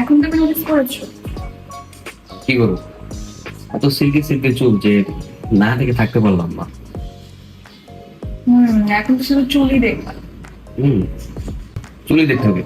এখন তুমি নোটিস করেছ? কি করব? এত সিল্কি সিল্কি চুল যে না থেকে থাকতে পারলাম না। হুম এখন তো শুধু চুলই দেখবা। হুম চুলি দেখতে হবে।